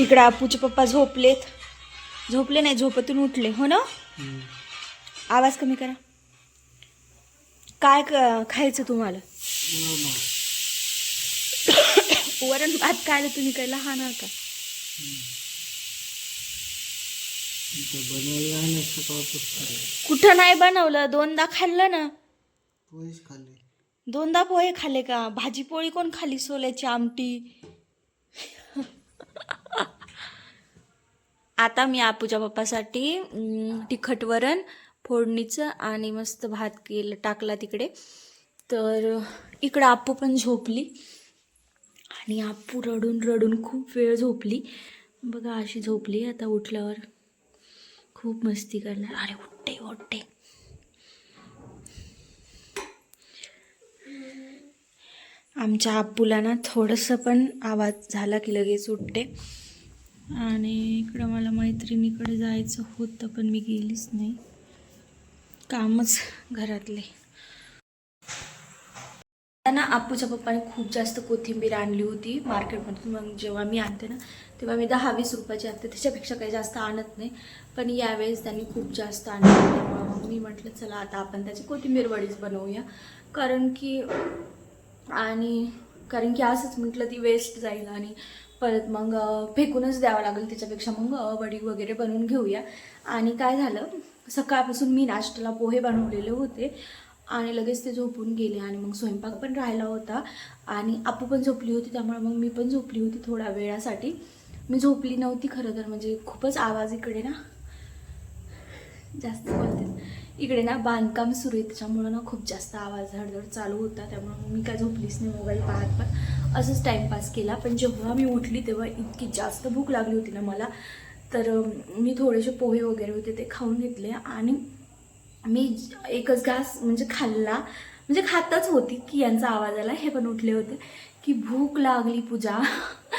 इकडे आपूचे पप्पा झोपलेत. झोपले नाही झोपेतून उठले. हो ना? आवाज कमी करा. काय क- खायचं तुम्हाला? वरण भात खायला तुम्ही काय लहान का? कुठं नाही बनवलं? दोनदा खाल्लं ना? दोनदा पोहे खाल्ले का? भाजी पोळी कोण खाली? सोल्याची आमटी? आता मी आपूच्या पप्पासाठी तिखट वरण फोडणीचं आणि मस्त भात केलं टाकला तिकडे. तर इकडं आप्पू पण झोपली. आणि आप्पू रडून रडून खूप वेळ झोपली. बघा अशी झोपली आता उठल्यावर. खूप मस्ती करणार. अरे उठते उठते. आमच्या आप्पूला ना थोडंसं पण आवाज झाला की लगेच उठते. आणि इकडं मला मैत्रिणीकडे जायचं होतं पण मी गेलीच नाही. कामच घरातले. त्यांना आप्पूच्या पप्पाने खूप जास्त कोथिंबीर आणली होती मार्केटमधून. मग जेव्हा मी आणते ना तेव्हा मी दहा वीस रुपयाची आणते. त्याच्यापेक्षा काही जास्त आणत नाही. पण यावेळेस त्यांनी खूप जास्त आणली त्यामुळं मग मी म्हटलं चला आता आपण त्याची कोथिंबीर वडीच बनवूया. कारण की आणि कारण की असंच म्हटलं ती वेस्ट जाईल आणि परत मग फेकूनच द्यावं लागेल त्याच्यापेक्षा मग वडी वगैरे बनवून घेऊया. आणि काय झालं सकाळपासून मी नाश्त्याला पोहे बनवलेले होते आणि लगेच ते झोपून गेले आणि मग स्वयंपाक पण राहिला होता. आणि आपू पण झोपली होती त्यामुळे मग मी पण झोपली होती थोड्या वेळासाठी. मी झोपली नव्हती खरं तर म्हणजे खूपच आवाज इकडे ना. जास्त बोलते इकडे ना बांधकाम सुरू आहे त्याच्यामुळं ना खूप जास्त आवाज हडधड चालू होता त्यामुळं मी काय झोपलीच नाही मोबाईल पाहत पण असंच टाईमपास केला. पण जेव्हा मी उठली तेव्हा इतकी जास्त भूक लागली होती ना मला. तर मी थोडेसे पोहे वगैरे होते ते खाऊन घेतले आणि मी एकच घास म्हणजे खाल्ला. म्हणजे खातच होती की यांचा आवाज आला हे पण उठले होते की भूक लागली पूजा.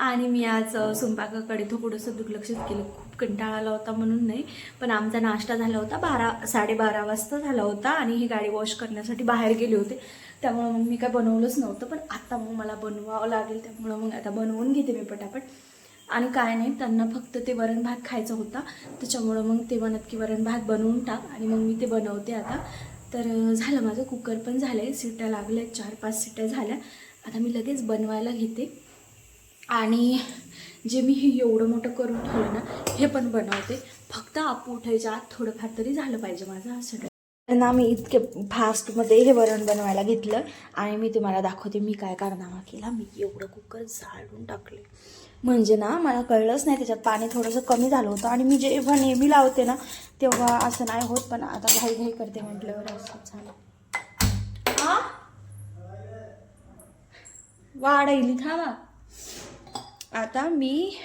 आणि मी आज स्वयंपाकाकडे थोडंसं दुर्लक्षित केलं. खूप कंटाळा आला होता म्हणून नाही पण आमचा नाश्ता झाला होता. बारा साडेबारा वाजता झाला होता आणि ही गाडी वॉश करण्यासाठी बाहेर गेले होते. त्यामुळं मग मी काय बनवलंच नव्हतं पण आता मग मला बनवावं लागेल त्यामुळं मग आता बनवून घेते मी पटापट. आणि काय नाही त्यांना फक्त ते वरण भात खायचा होता. त्याच्यामुळं मग ते म्हणत की वरण भात बनवून टाक आणि मग मी ते बनवते आता. तर झालं माझं कुकर पण झालं आहे सिट्या लागल्या चार पाच सिट्या झाल्या. आता मी लगेच बनवायला घेते. आणि जे मी हे एवढं मोठं करून ठेवलं ना हे पण बनवते. फक्त आपू उठायच्या आत थोडंफार तरी झालं पाहिजे माझं असं त्यांना ना मी इतके फास्टमध्ये हे वरण बनवायला घेतलं आणि मी तुम्हाला दाखवते मी काय कारनामा केला. मी एवढं कुकर झाडून टाकले म्हणजे ना मला कळलंच नाही त्याच्यात पाणी थोडंसं कमी झालं होतं आणि मी जेव्हा नेहमी लावते ना तेव्हा असं नाही होत पण आता घाई घाई करते म्हटल्यावर असं झालं. वाढ येईल थांबा. आता मी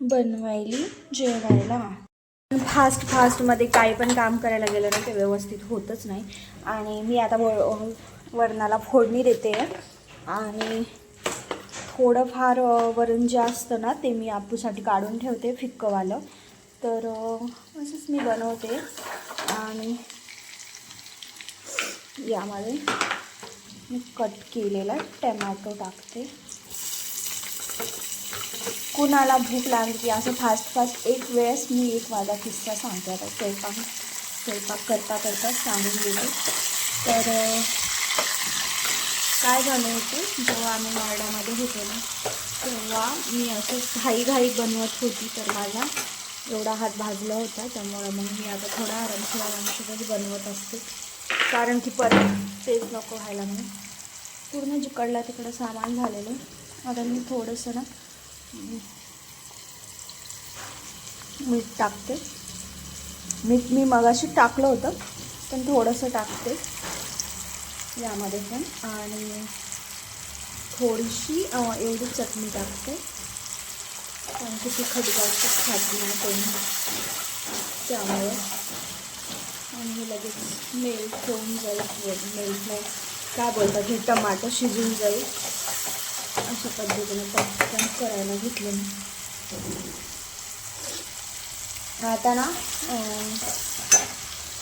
बनवायली जेवायला. फास्ट फास्टमध्ये काही पण काम करायला गेलं ना ते व्यवस्थित होतच नाही. आणि मी आता व वरणाला फोडणी देते. आणि थोडंफार वरण जे असतं ना ते मी आपूसाठी काढून ठेवते फिक्कवालं. तर असंच मी बनवते. आणि यामध्ये मी कट केलेला टमॅटो टाकते. कुणाला भूक लागली असं फास्ट फास्ट एक वेळेस मी एक माझा किस्सा सांगते. आता स्वयंपाक स्वयंपाक करता करता सांगून गेले तर काय झालं होतं? जेव्हा आम्ही नॉयडामध्ये होतो ना तेव्हा मी असं घाई बनवत होती तर माझा एवढा हात भाजला होता. त्यामुळे मग मी आता थोडा आरामशीर आरामशीरच बनवत असते. कारण की परत तेच नको व्हायला म्हणून. पूर्ण जिकडला तिकडं सामान झालेलं. आता मी थोडंसं ना मीठ टाकते. मीठ मी मगाशी टाकलं होतं पण थोडंसं टाकते. यामध्ये पण. आणि थोडीशी एवढी चटणी टाकते. कारण की तिखट जास्त खात नाही कोणी. त्यामुळे. आणि हे लगेच मेल्ट होऊन जाईल. मेल्ट नाही. काय बोलतात? हे टमाटर शिजून जाईल. अशा पद्धतीने पटकन करायला घेतलं मी. आता ना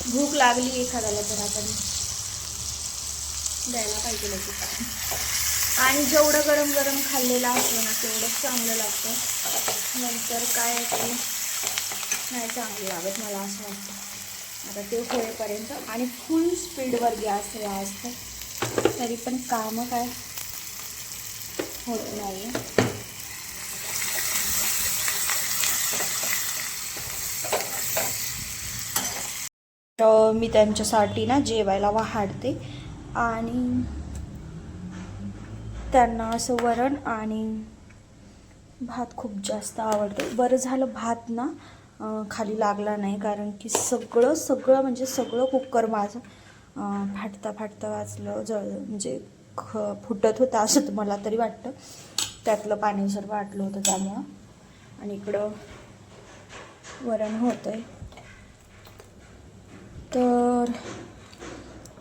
भूक लागली एखाद्याला तर आपण द्यायला पाहिजे लगेच. आणि जेवढं गरम गरम खाल्लेलं असतं ना तेवढंच चांगलं लागतं. नंतर काय ते नाही चांगलं लागत मला असं वाटतं. आता ते होईपर्यंत आणि फुल स्पीडवर गॅस हे असतं तरी पण कामं काय? होत नाही. तर मी त्यांच्यासाठी ना जेवायला वाढते आणि त्यांना असं वरण आणि भात खूप जास्त आवडतो. बरं झालं भात ना खाली लागला नाही कारण की सगळं सगळं म्हणजे सगळं कुकर माझं फाटता फाटता वाचलं जळ म्हणजे ख फुटत होतं असं मला तरी वाटतं. त्यातलं पाणी सर्व वाटलं होतं त्यामुळं. आणि इकडं वरण होतं आहे तर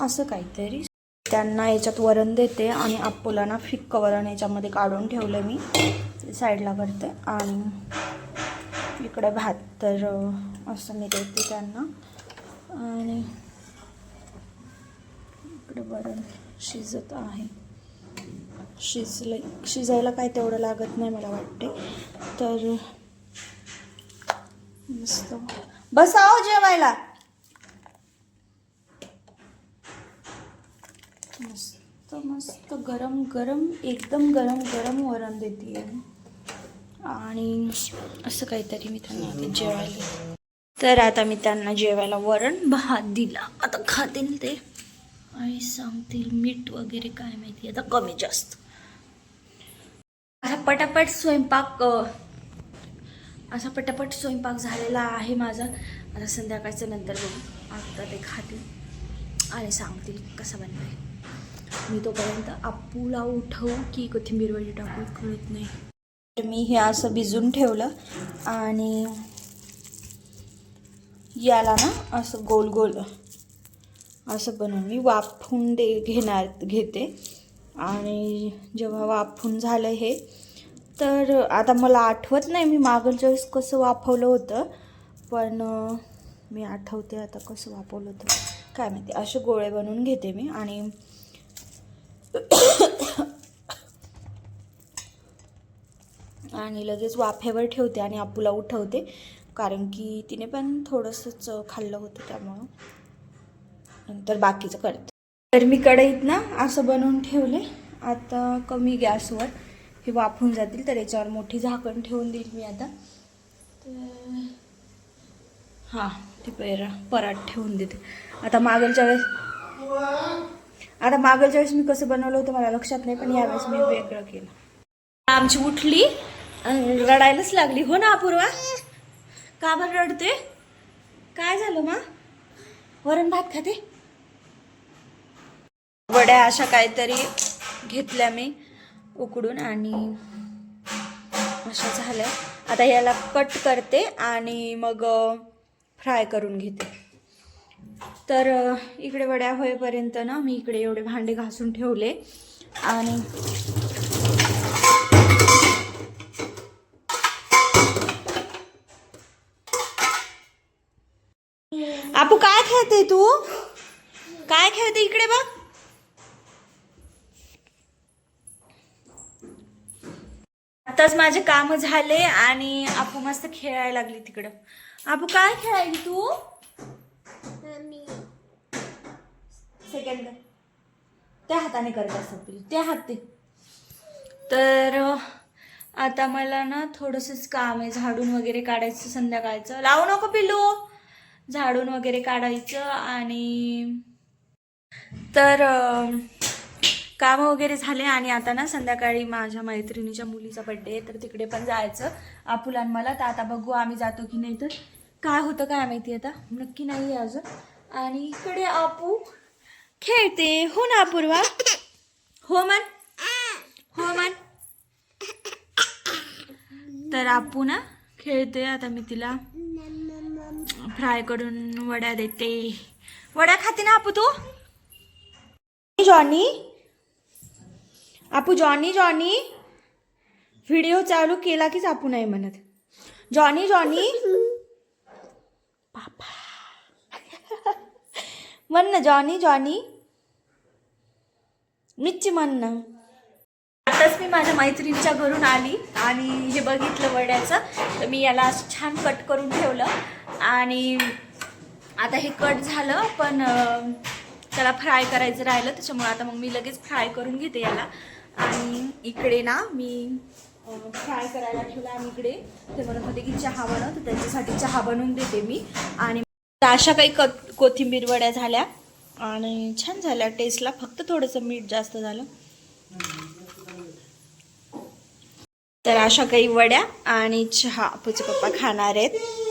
असं काहीतरी. त्यांना याच्यात वरण देते आणि अप्पूला ना फिक्क वरण याच्यामध्ये काढून ठेवलं मी. साईडला करते. आणि इकडे भात तर असं मी देते त्यांना. आणि इकडे वरण. शिजत आहे. शिजले शिजायला काय तेवढं लागत नाही मला वाटते. तर मस्त. बसाव जेवायला. मस्त मस्त. गरम गरम एकदम गरम गरम वरण देते आणि असं काहीतरी मी त्यांना जेवायला तर आता मी त्यांना जेवायला वरण भात दिला. आता खातील ते. आई सांगतील मीठ वगैरे काय माहिती आता कमी जास्त. असा पटापट स्वयंपाक असा पटापट स्वयंपाक झालेला आहे माझा. आता संध्याकाळचं नंतर बघू. आता ते खातील. आणि सांगतील कसा बनवाय मी तोपर्यंत आपूला उठवू की कोथिंबीर वडी टाकू कळत नाही. तर मी हे असं भिजून ठेवलं आणि याला ना असं गोल गोल असं बनवून मी वाफून दे घेणार घेते. आणि जेव्हा वाफून झालं हे तर आता मला आठवत नाही मी मागच्या वेळेस कसं वाफवलं होतं पण मी आठवते आता कसं वाफवलं होतं. काय माहिती असे गोळे बनवून घेते मी आणि आणि लगेच वाफेवर ठेवते आणि आपूला उठवते कारण की तिने पण थोडंसंच खाल्लं होतं त्यामुळं. नंतर बाकीचं करते. तर मी कढईत ना असं बनवून ठेवले. आता कमी गॅसवर हे वाफून जातील तर याच्यावर मोठी झाकण ठेवून देईल मी आता. तर हां ते पेरा पराठ ठेवून देते. आता मागलच्या वेळेस आता मागलच्या वेळेस मी कसं बनवलं होतं मला लक्षात नाही पण यावेळेस मी वेगळं केलं. आमची उठली आणि रडायलाच लागली. हो ना अपूर्वा? का बरं रडते काय झालं मा? वरण भात खाते? वड्या अशा काहीतरी घेतल्या मी उकडून आणि अशा झाल्या. आता याला कट करते आणि मग फ्राय करून घेते. तर इकडे वड्या होईपर्यंत ना मी इकडे एवढे भांडे घासून ठेवले आणि आपू काय खेळते तू? काय खेळते इकडे बघ. आताच माझे काम झाले आणि आपू मस्त खेळायला लागली तिकडं. आपू काय खेळायली तू? सेकंड त्या हाताने करत असतात तुझी. त्या हात तर आता मला ना थोडंसंच काम आहे. झाडून वगैरे काढायचं संध्याकाळचं. लावू नको पिल्लू. झाडून वगैरे काढायचं आणि तर कामं वगैरे झाले आणि आता ना संध्याकाळी माझ्या मैत्रिणीच्या मुलीचा बड्डे आहे तर तिकडे पण जायचं. आपुल आणि मला. तर आता बघू आम्ही जातो की नाही तर. काय होतं काय माहिती आता? नक्की नाही आहे अजून. आणि इकडे आपू. खेळते. हो ना अपूर्वा? हो मन हो मन तर आपू ना खेळते. आता मी तिला फ्राय करून वड्या देते. वड्या खाते ना आपू तू? Johnny? Apu Johnny Johnny. Video चालू केला कीच आपू नाही म्हणत. Johnny Johnny. पापा. म्हण ना जॉनी जॉनी. मिच्ची म्हण ना. आताच मी माझ्या मैत्रिणीच्या घरून आली आणि हे बघितलं वड्याचं. तर मी याला असं छान कट करून ठेवलं. आणि आता हे कट झालं पण त्याला फ्राय करायचं राहिलं. त्याच्यामुळे आता मग मी लगेच फ्राय करून घेते याला. आणि इकडे ना मी फ्राय करायला ठेवला आणि इकडे. ते म्हणत होते की चहा बनव तर त्याच्यासाठी चहा बनवून देते मी. आणि अशा काही क कोथिंबीर वड्या झाल्या आणि छान झाल्या. टेस्टला फक्त थोडंसं मीठ जास्त झालं. तर अशा काही वड्या आणि चहा आपूचे पप्पा खाणार आहेत.